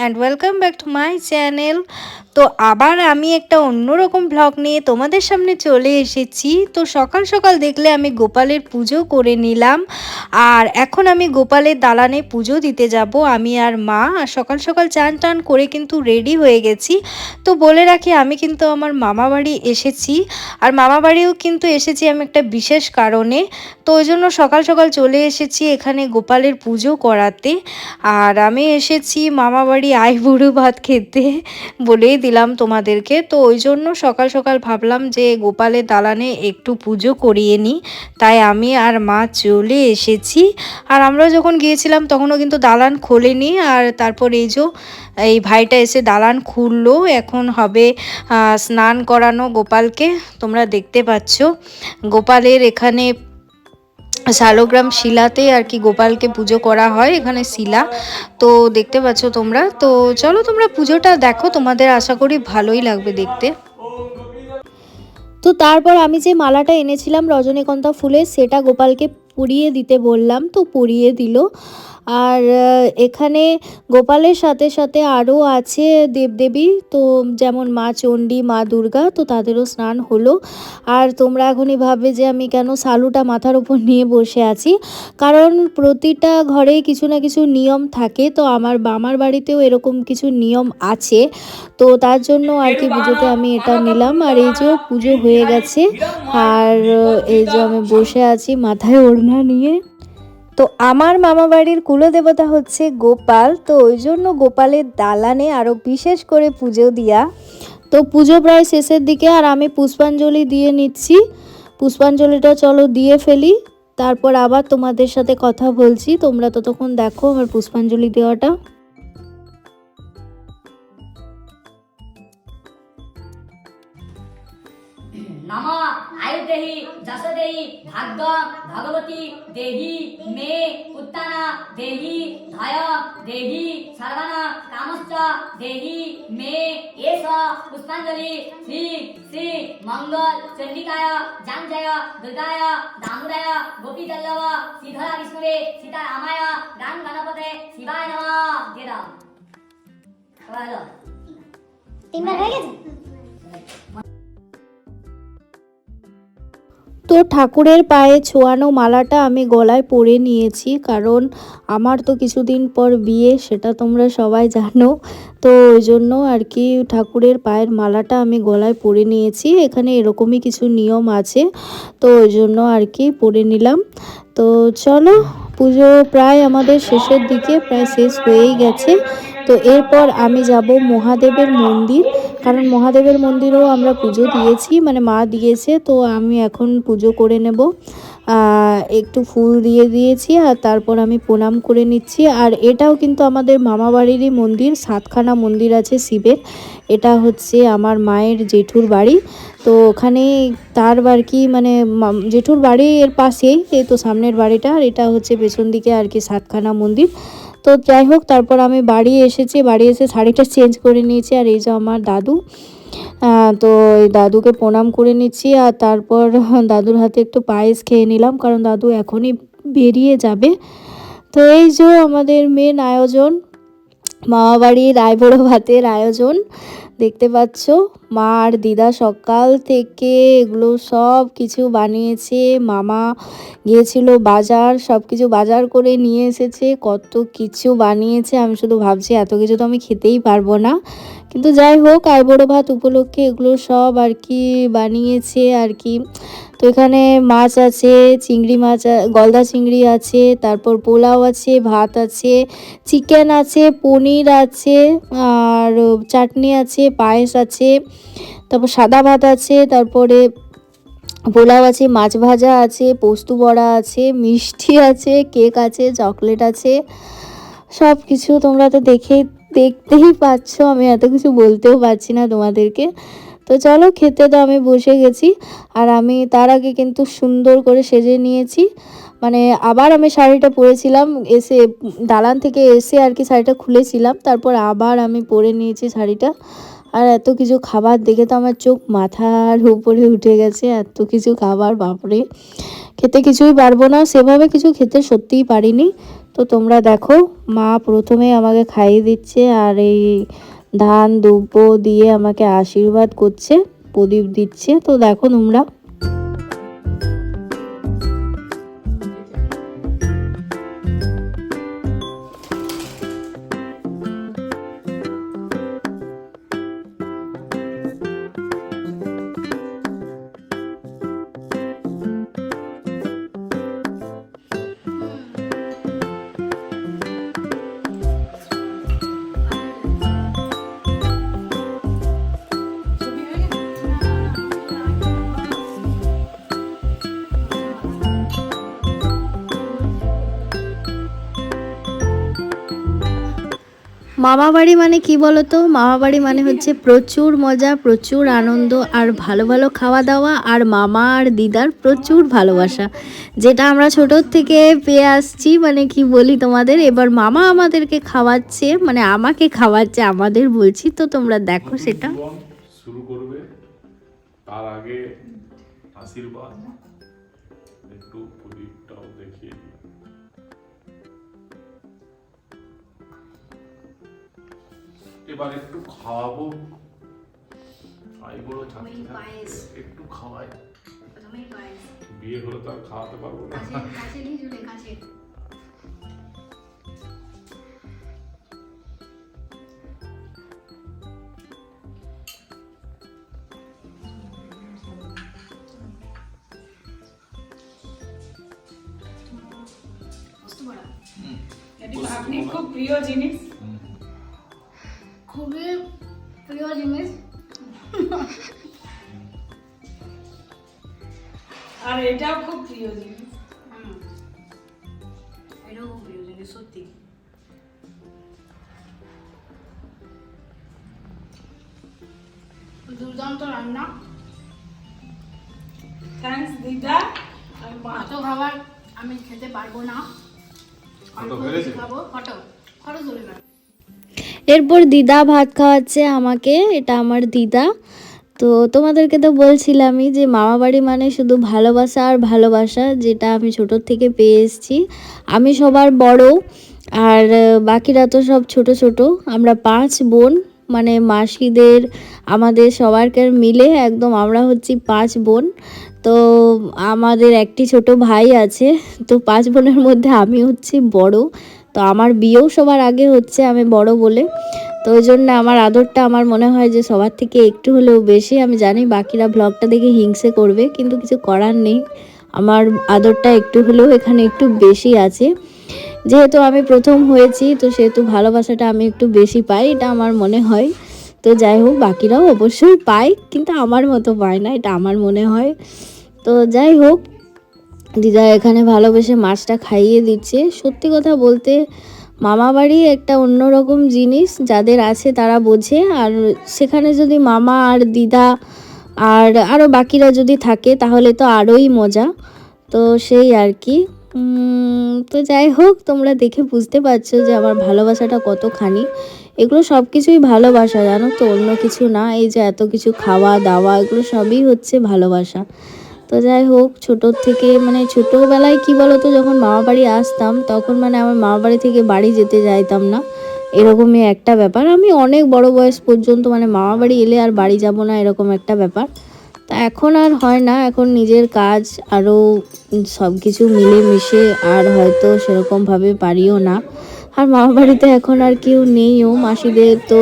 friends good morning and welcome back to my channel তো আবার আমি একটা অন্যরকম ব্লগ নিয়ে তোমাদের সামনে চলে এসেছি। তো সকাল সকাল দেখলে আমি গোপালের পুজো করে নিলাম। আর এখন আমি গোপালের দালানে পুজো দিতে যাব, আমি আর মা। আর সকাল সকাল চান টান করে কিন্তু রেডি হয়ে গেছি। তো বলে রাখি, আমি কিন্তু আমার মামা বাড়ি এসেছি। আর মামা বাড়িও কিন্তু এসেছি আমি একটা বিশেষ কারণে। তো ওই জন্য সকাল সকাল চলে এসেছি এখানে গোপালের পুজো করাতে। আর আমি এসেছি মামা বাড়ি আই বুড়ো ভাত খেতে বলেই দিলাম তোমাদেরকে। তো ওই জন্য সকাল সকাল ভাবলাম যে গোপালের দালানে একটু পুজো করিয়ে নিই। তাই আমি আর মা চলে এসেছি। আর আমরা যখন গিয়েছিলাম তখনও কিন্তু দালান খোলেনি। আর তারপর এই যে, এই ভাইটা এসে দালান খুললো। এখন হবে স্নান করানো গোপালকে। তোমরা দেখতে পাচ্ছ। গোপালের এখানে শালগ্রাম শিলাতে আর কি গোপালকে পুজো করা হয়, এখানে শিলা। তো দেখতে পাচ্ছ তোমরা। তো চলো তোমরা পুজোটা দেখো, তোমাদের আশা করি ভালোই লাগবে দেখতে। তো তারপর আমি যে মালাটা এনেছিলাম রজনীগন্ধা ফুলের, সেটা গোপালকে পুড়িয়ে দিতে বললাম। তো পুড়িয়ে দিল। আর এখানে গোপালের সাথে সাথে আরও আছে দেবদেবী। তো যেমন মা চণ্ডী, মা দুর্গা, তো তাদেরও স্নান হলো। আর তোমরা এখনই ভাবে যে আমি কেন সালুটা মাথার উপর নিয়ে বসে আছি? কারণ প্রতিটা ঘরে কিছু না কিছু নিয়ম থাকে। তো আমার বামার বাড়িতেও এরকম কিছু নিয়ম আছে। তো তার জন্য আর কি পুজোতে আমি এটা নিলাম। আর এই যে পুজো হয়ে গেছে। আর এই যে আমি বসে আছি মাথায় ওড়না নিয়ে। তো আমার মামা বাড়ির কুলদেবতা হচ্ছে গোপাল। তো ওই জন্য গোপালের দালানে আরও বিশেষ করে পুজো দিয়া। তো পুজো প্রায় শেষের দিকে আর আমি পুষ্পাঞ্জলি দিয়ে নিচ্ছি। পুষ্পাঞ্জলিটা চলো দিয়ে ফেলি। তারপর আবার তোমাদের সাথে কথা বলছি। তোমরা ততক্ষণ দেখো আমার পুষ্পাঞ্জলি দেওয়াটা। আয়ুদেহি যশোদেহি ভাগ্য, ভগবতী, দেহি, মে, উত্তানা, দেহি, ধয়, দেহি সর্বণ কামশ্চ, দেহি, মে, এষ, পুষ্পাঞ্জলি, শ্রী শ্রী, মঙ্গল, চণ্ডিকায়, জাঞ্জয়, দুর্গায়, দামোদয় গোপীদল্লভ শ্রীধরা বিষ্ণুরে সীতারামায় গান গণপতে শিবায় নম। হলো তিনবার হয়ে গেছে? তো ঠাকুরের পায়ে ছোঁয়ানো মালাটা আমি গলায় পরে নিয়েছি, কারণ আমার তো কিছুদিন পর বিয়ে, সেটা তোমরা সবাই জানো। তো ওই জন্য আর কি ঠাকুরের পায়ের মালাটা আমি গলায় পরে নিয়েছি, এখানে এরকমই কিছু নিয়ম আছে, তো ওই জন্য আর কি পরে নিলাম। তো চলো, পুজো প্রায় আমাদের শেষের দিকে, প্রায় শেষ হয়েই গেছে। তো এরপর আমি যাব মহাদেবের মন্দির, কারণ মহাদেবের মন্দিরেও আমরা পুজো দিয়েছি মানে মা দিয়েছে, তো আমি এখন পুজো করে নেব। একটু ফুল দিয়ে দিয়েছি, আর তারপর আমি প্রণাম করে নিচ্ছি। আর এটাও কিন্তু আমাদের মামাবাড়িরই মন্দির, সাতখানা মন্দির আছে শিবের। এটা হচ্ছে আমার মায়ের জেঠুর বাড়ি। তো ওখানে তার আর কি মানে জেঠুর বাড়ি এর পাশেই, এই তো সামনের বাড়িটা, আর এটা হচ্ছে পেছন দিকে আর কি সাতখানা মন্দির। তো যাই হোক, তারপর আমি বাড়ি এসেছি। বাড়ি এসে শাড়িটা চেঞ্জ করে নিয়েছি। আর এই যে আমার দাদু তো এই দাদুকে প্রণাম করে নিচ্ছি। আর তারপর দাদুর হাতে একটু পায়েস খেয়ে নিলাম। কারণ দাদু এখনই বেরিয়ে যাবে। তো এই যে আমাদের মেন আয়োজন। মামা রায় রায়বড়ো ভাতের আয়োজন। দেখতে পাচ্ছ, মা আর দিদা সকাল থেকে এগুলো সব কিছু বানিয়েছে। মামা গিয়েছিল বাজার, সব কিছু বাজার করে নিয়ে এসেছে। কত কিছু বানিয়েছে, আমি শুধু ভাবছি এত কিছু তো আমি খেতেই পারব না। কিন্তু যাই হোক আইবড়ো ভাত উপলক্ষে এগুলো সব আর কি বানিয়েছে আর কি। তো এখানে মাছ আছে, চিংড়ি মাছ, গলদা চিংড়ি আছে, তারপর পোলাও আছে, ভাত আছে, চিকেন আছে, পনির আছে, আর চাটনি আছে, পায়েস আছে, তারপর সাদা ভাত আছে, তারপরে পোলাও আছে, মাছ ভাজা আছে, পোস্ত বড়া আছে, মিষ্টি আছে, কেক আছে, চকলেট আছে সব কিছু তোমরা তো দেখেই দেখতেই পাচ্ছ, আমি এত কিছু বলতেও পারছি না তোমাদেরকে। তো চলো খেতে তো আমি বসে গেছি। আর আমি তার আগে কিন্তু সুন্দর করে সেজে নিয়েছি। মানে আবার আমি শাড়িটা পরেছিলাম, এসে দালান থেকে এসে আর কি শাড়িটা খুলেছিলাম, তারপর আবার আমি পরে নিয়েছি শাড়িটা। আর এত কিছু খাবার দেখে তো আমার চোখ মাথার উপরে উঠে গেছে, এত কিছু খাবার, বাপরে। খেতে কিছুই পারব না, সেভাবে কিছু খেতে সত্যিই পারিনি। তো তোমরা দেখো, মা প্রথমে আমাকে খাইয়ে দিচ্ছে আর এই ধান দুব্য দিয়ে আমাকে আশীর্বাদ করছে, প্রদীপ দিচ্ছে। তো দেখো তোমরা মামা বাড়ি মানে কি বলতো? মামা বাড়ি মানে হচ্ছে প্রচুর মজা প্রচুর আনন্দ আর ভালো ভালো খাওয়া দাওয়া আর মামা আর দিদার প্রচুর ভালোবাসা। যেটা আমরা ছোটোর থেকে পেয়ে আসছি মানে কি বলি তোমাদের? এবার মামা আমাদেরকে খাওয়াচ্ছে মানে আমাকে খাওয়াচ্ছে আমাদের বলছি তো তোমরা দেখো সেটা। শুরু করবে তার আগে আশীর্বাদ। এবার একটু খাওয়াবো। আই বড় ছাত্রী একটু খাওয়াই। বিয়ে হলে তো আর খাওয়াতে পারব না। আপনি খুব প্রিয় জিনিস। আর এটাও খুব প্রিয় জিনিস। এটাও খুব প্রিয় জিনিস সত্যি। দুর্দান্ত রান্না। থ্যাঙ্কস দিদা। এত খাবার আমি খেতে পারব না। খাব। ফটো ফটো তুলে না এরপর দিদা ভাত খাওয়াচ্ছে আমাকে এটা আমার দিদা। তো তোমাদেরকে তো বলছিলামই যে মামা বাড়ি মানে শুধু ভালোবাসা আর ভালোবাসা, যেটা আমি ছোটোর থেকে পেয়ে এসেছি। আমি সবার বড়, আর বাকিরা তো সব ছোট ছোট। আমরা পাঁচ বোন মানে মাসিদের, আমাদের সবারকার মিলে একদম আমরা হচ্ছি পাঁচ বোন। তো আমাদের একটি ছোট ভাই আছে, তো পাঁচ বোনের মধ্যে আমি হচ্ছি বড়। তো আমার বিয়েও সবার আগে হচ্ছে আমি বড় বলে। তো ওই জন্য আমার আদরটা আমার মনে হয় যে সবার থেকে একটু হলেও বেশি। আমি জানি বাকিরা ব্লগটা দেখে হিংসে করবে, কিন্তু কিছু করার নেই। আমার আদরটা একটু হলেও এখানে একটু বেশি আছে। যেহেতু আমি প্রথম হয়েছি, তো সেহেতু ভালোবাসাটা আমি একটু বেশি পাই, এটা আমার মনে হয়। তো যাই হোক, বাকিরাও অবশ্যই পায়, কিন্তু আমার মতো পায় না, এটা আমার মনে হয়। তো যাই হোক, দিদা এখানে ভালোবেসে মাছটা খাইয়ে দিচ্ছে। সত্যি কথা বলতে মামা বাড়ি একটা অন্যরকম জিনিস যাদের আছে তারা বোঝে। আর সেখানে যদি মামা আর দিদা আর আরও বাকিরা যদি থাকে, তাহলে তো আরোই মজা। তো সেই আর কি তো যাই হোক, তোমরা দেখে বুঝতে পারছ যে আমার ভালোবাসাটা কতখানি। এগুলো সব কিছুই ভালোবাসা, জানো তো? অন্য কিছু না। এই যে এত কিছু খাওয়া দাওয়া এগুলো সবই হচ্ছে ভালোবাসা। তো যাই হোক ছোটোর থেকে মানে ছোটোবেলায় কি বলতো, যখন মামা বাড়ি আসতাম, তখন মানে আমার মামা বাড়ি থেকে বাড়ি যেতে যাইতাম না। এরকমই একটা ব্যাপার। আমি অনেক বড় বয়স পর্যন্ত মানে মামা বাড়ি এলে আর বাড়ি যাব না, এরকম একটা ব্যাপার। তা এখন আর হয় না, এখন নিজের কাজ আরও সব কিছু মিলেমিশে আর হয়তো সেরকমভাবে পারিও না। আর মামা বাড়িতে এখন আর কেউ নেইও। মাসিদের তো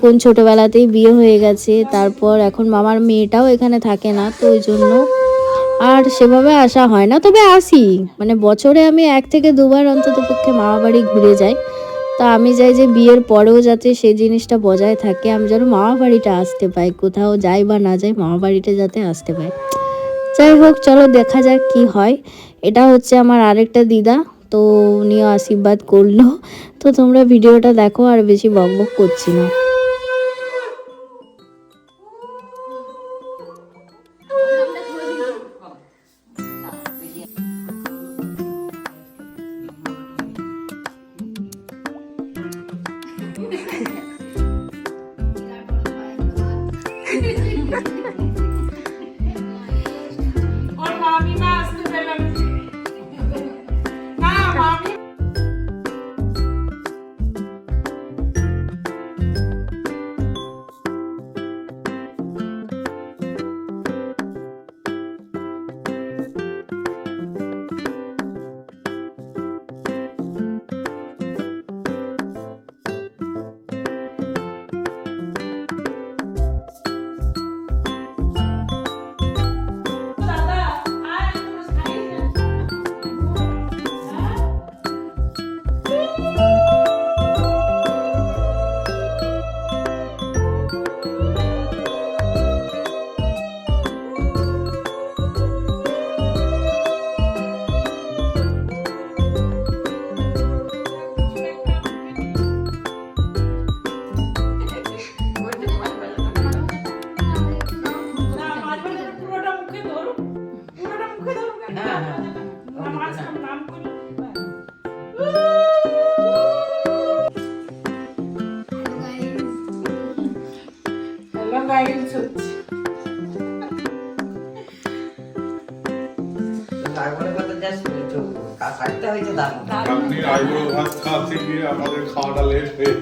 কোন ছোটোবেলাতেই বিয়ে হয়ে গেছে, তারপর এখন মামার মেয়েটাও এখানে থাকে না, তো ওই জন্য আর সেভাবে আসা হয় না। তবে আসি মানে বছরে আমি এক থেকে দুবার অন্তত পক্ষে মামা বাড়ি ঘুরে যাই। তা আমি চাই যে বিয়ের পরেও যাতে সেই জিনিসটা বজায় থাকে, আমি যেন মামা বাড়িটা আসতে পাই, কোথাও যাই বা না যাই, মামা বাড়িটা যাতে আসতে পাই। যাই হোক, চলো দেখা যাক কি হয়। এটা হচ্ছে আমার আরেকটা দিদা তো উনিও আশীর্বাদ করল। তো তোমরা ভিডিওটা দেখো আর বেশি বকবক করছি না। আপনি আইবুড়ো ভাত খাওয়াতে গিয়ে আমাদের খাওয়াটা লেট হয়ে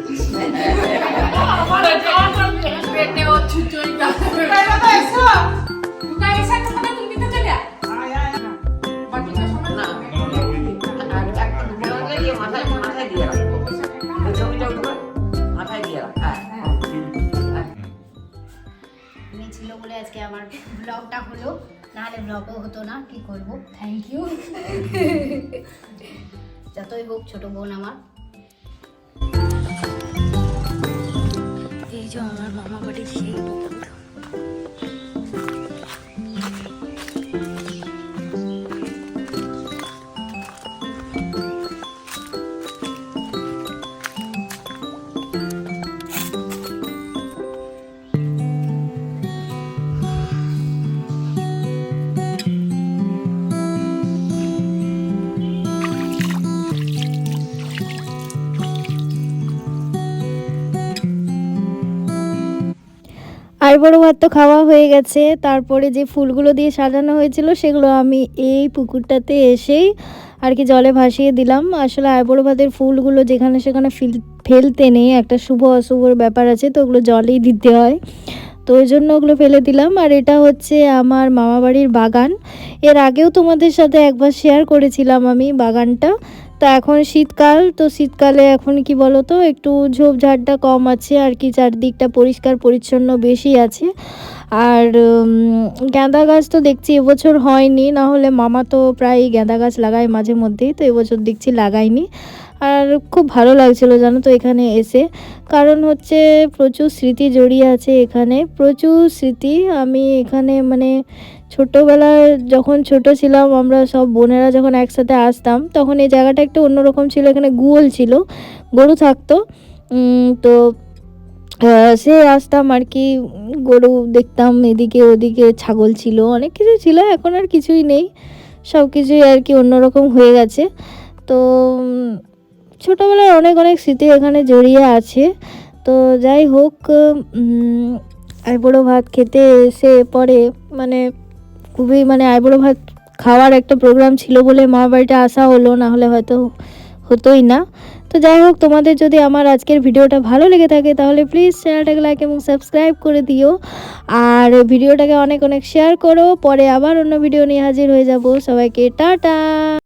যতই হোক ছোট বোন আমার। এই যে আমার মামা বাড়ির সেই আইবড়ো ভাত তো খাওয়া হয়ে গেছে। তারপরে যে ফুলগুলো দিয়ে সাজানো হয়েছিল, সেগুলো আমি এই পুকুরটাতে এসেই আর কি জলে ভাসিয়ে দিলাম। আসলে আইবড়ো ভাতের ফুলগুলো যেখানে সেখানে ফিল- ফেলতে নেই। একটা শুভ অশুভর ব্যাপার আছে, তো ওগুলো জলেই দিতে হয়। তো ওই জন্য ওগুলো ফেলে দিলাম। আর এটা হচ্ছে আমার মামাবাড়ির বাগান। এর আগেও তোমাদের সাথে একবার শেয়ার করেছিলাম আমি বাগানটা। তো এখন শীতকাল, তো শীতকালে এখন কি বলো তো একটু ঝোপঝাড়টা কম আছে, আর কি চারদিকটা পরিষ্কার, পরিচ্ছন্ন বেশি আছে। আর গাঁদা গাছ তো দেখছি এবছর হয়নি, না হলে মামা তো প্রায় গাঁদা গাছ লাগায় মাঝে মধ্যেই, তো এবছর দেখছি লাগায়নি। আর খুব ভালো লাগছিল জানো তো এখানে এসে। কারণ হচ্ছে প্রচুর স্মৃতি জড়িয়ে আছে এখানে। প্রচুর স্মৃতি। আমি এখানে মানে ছোটোবেলায় যখন ছোট ছিলাম, আমরা সব বোনেরা যখন একসাথে আসতাম, তখন এই জায়গাটা একটু অন্যরকম ছিল। এখানে গুয়াল ছিল, গরু থাকতো। তো সে আসতাম আর কি, গরু দেখতাম এদিকে ওদিকে, ছাগল ছিল, অনেক কিছু ছিল, এখন আর কিছুই নেই। সব কিছুই আর কি অন্যরকম হয়ে গেছে। তো ছোটোবেলার অনেক অনেক স্মৃতি এখানে জড়িয়ে আছে। তো যাই হোক আইবুড়ো ভাত খেতে এসে পরে মানে খুবই মানে আইবুড়ো ভাত খাওয়ার একটা প্রোগ্রাম ছিল বলে মা বাড়িতে আসা হলো, না হলে হয়তো হতোই না। তো যাই হোক, তোমাদের যদি আমার আজকের ভিডিওটা ভালো লেগে থাকে, তাহলে প্লিজ চ্যানেলটাকে লাইক এবং সাবস্ক্রাইব করে দিও। আর ভিডিওটাকে অনেক অনেক শেয়ার করো। পরে আবার অন্য ভিডিও নিয়ে হাজির হয়ে যাব। সবাইকে টাটা!